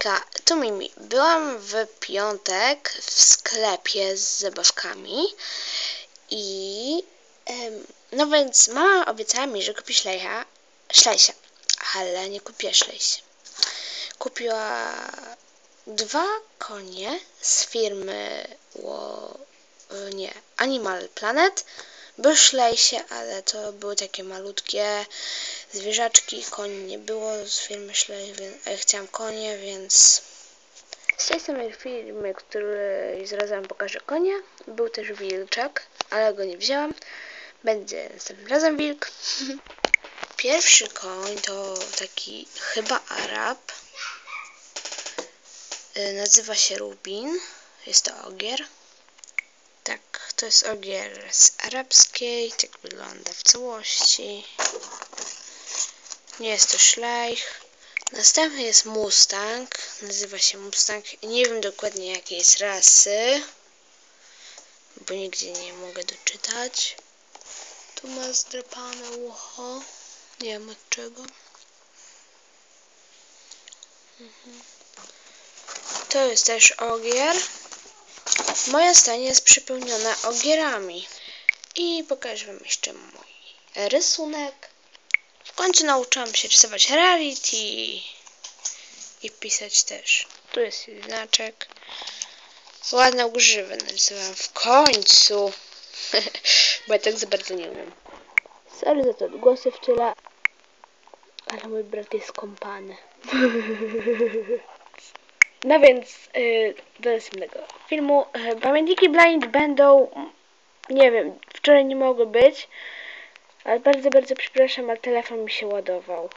Ka- Tu Mimi. Byłam w piątek w sklepie z zabawkami i em, no więc mama obiecała mi, że kupi szlejcha, szlejsia, ale nie kupiła szlejsia. Kupiła dwa konie z firmy Ło... nie, Animal Planet. Były szlejsie, ale to były takie malutkie zwierzaczki. Koni nie było z firmy szlej, więc ja chciałam konie, więc z tej samej firmy, której zarazem pokażę konia, był też wilczak, ale go nie wzięłam. Będzie następnym razem wilk. Pierwszy koń to taki chyba Arab. Y, Nazywa się Rubin. Jest to ogier. Tak, to jest ogier z arabskiej. Tak wygląda w całości. Nie jest to szlejch. Następny jest Mustang. Nazywa się Mustang. Nie wiem dokładnie jakiej jest rasy. Bo nigdzie nie mogę doczytać. Tu ma zdrapane ucho. Nie wiem od czego. Mhm. To jest też ogier. Moja stanie jest przepełniona ogierami. I pokażę wam jeszcze mój rysunek. W końcu nauczyłam się rysować reality i pisać też. Tu jest znaczek. Ładną grzywę narysowałam w końcu. Bo ja tak za bardzo nie umiem. Sorry za to odgłosy w tyle. Ale mój brat jest kąpany. No więc yy, do następnego filmu. Yy, Pamiętniki Blind będą, nie wiem, wczoraj nie mogły być, ale bardzo, bardzo przepraszam, ale telefon mi się ładował.